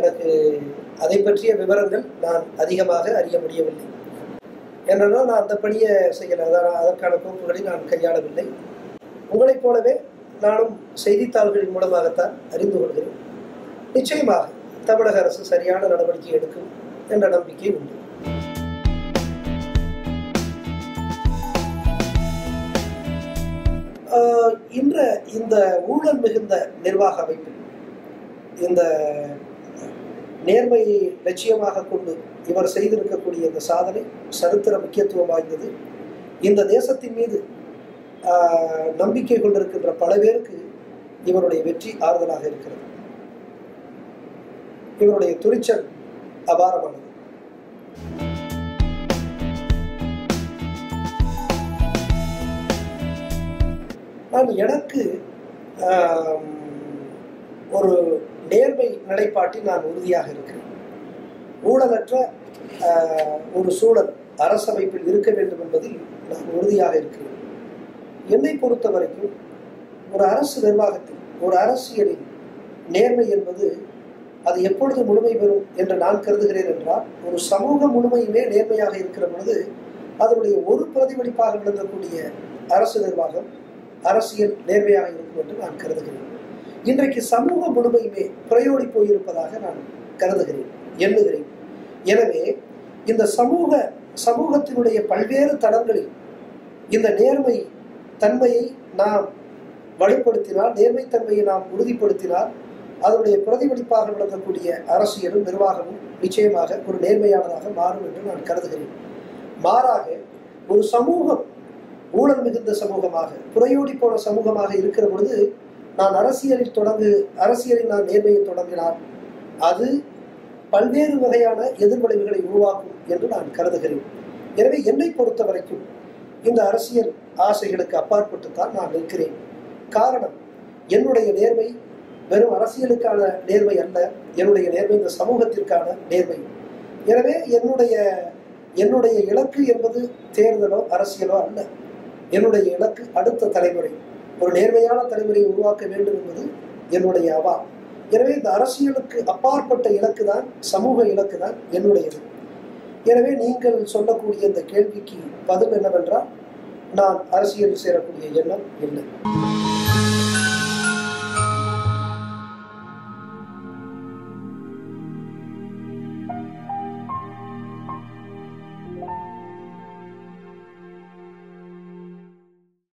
எனக்கு அதை பற்றிய விவரங்கள் நான் அதிகமாக அறிய முடியவில்லை. ஏனென்றால் நான் அந்த பணியை செய்யலை. அதான் அதற்கான கோப்புகளை நான் கையாளவில்லை. உங்களைப் போலவே நானும் செய்தித்தாள்களின் மூலமாகத்தான் அறிந்து கொள்கிறேன். நிச்சயமாக தமிழக அரசு சரியான நடவடிக்கை எடுக்கும் என்ற நம்பிக்கை உண்டு. இன்ற இந்த ஊழல் மிகுந்த நிர்வாக அமைப்பில் இந்த நேர்மையை லட்சியமாக கொண்டு இவர் செய்திருக்கக்கூடிய இந்த சாதனை சரித்திர முக்கியத்துவம் வாய்ந்தது. இந்த தேசத்தின் மீது ஆஹ், நம்பிக்கை கொண்டிருக்கின்ற பல பேருக்கு இவருடைய வெற்றி ஆறுதலாக இருக்கிறது. இவருடைய துணிச்சல் அபாரமானது. நான் எனக்கு ஒரு நேர்மை நிலைப்பாட்டில் நான் உறுதியாக இருக்கிறேன். ஊழலற்ற ஒரு சூழல் அரசமைப்பில் இருக்க வேண்டும் என்பதில் நான் உறுதியாக இருக்கிறேன். என்னை பொறுத்த வரைக்கும் ஒரு அரசு நிர்வாகத்தில் ஒரு அரசியலில் நேர்மை என்பது அது எப்பொழுது முழுமை பெறும் என்று நான் கருதுகிறேன் என்றால் ஒரு சமூக முழுமையுமே நேர்மையாக இருக்கிற பொழுது அதனுடைய ஒரு பிரதிபலிப்பாக விளங்கக்கூடிய அரசு நிர்வாகம் அரசியல் நேர்மையாக இருக்கும் என்று நான் கருதுகிறேன். இன்றைக்கு சமூக முழுமையுமே புறையோடி போயிருப்பதாக நான் கருதுகிறேன் எண்ணுகிறேன். எனவே இந்த சமூக சமூகத்தினுடைய பல்வேறு தளங்களில் இந்த நேர்மை தன்மையை நாம் வலுப்படுத்தினால் நேர்மைத்தன்மையை நாம் உறுதிப்படுத்தினால் அதனுடைய பிரதிபலிப்பாக விளங்கக்கூடிய அரசியலும் நிர்வாகமும் நிச்சயமாக ஒரு நேர்மையானதாக மாறும் என்று நான் கருதுகிறேன். மாறாக ஒரு சமூகம் ஊழல் மிகுந்த சமூகமாக புறையோடி போன சமூகமாக இருக்கிற பொழுது நான் அரசியலில் தொடங்கு அரசியலில் நான் நேர்மையை தொடங்கினால் அது பல்வேறு வகையான எதிர்விளைவுகளை உருவாக்கும் என்று நான் கருதுகிறேன். எனவே என்னை பொறுத்த வரைக்கும் இந்த அரசியல் ஆசைகளுக்கு அப்பாற்பட்டு தான் நான் நிற்கிறேன். காரணம் என்னுடைய நேர்மை வெறும் அரசியலுக்கான நேர்மை அல்ல என்னுடைய நேர்மை இந்த சமூகத்திற்கான நேர்மை. எனவே என்னுடைய என்னுடைய இலக்கு என்பது தேர்தலோ அரசியலோ அல்ல. என்னுடைய இலக்கு அடுத்த தலைமுறை. ஒரு நேர்மையான தலைமுறையை உருவாக்க வேண்டும் என்பது என்னுடைய அவா எனவே இந்த அரசியலுக்கு அப்பாற்பட்ட இலக்கு தான் சமூக இலக்கு தான் என்னுடையது. எனவே நீங்கள் சொல்லக்கூடிய இந்த கேள்விக்கு பதில் என்னவென்றால் நான் அரசியல் சேரக்கூடிய எண்ணம் இல்லை.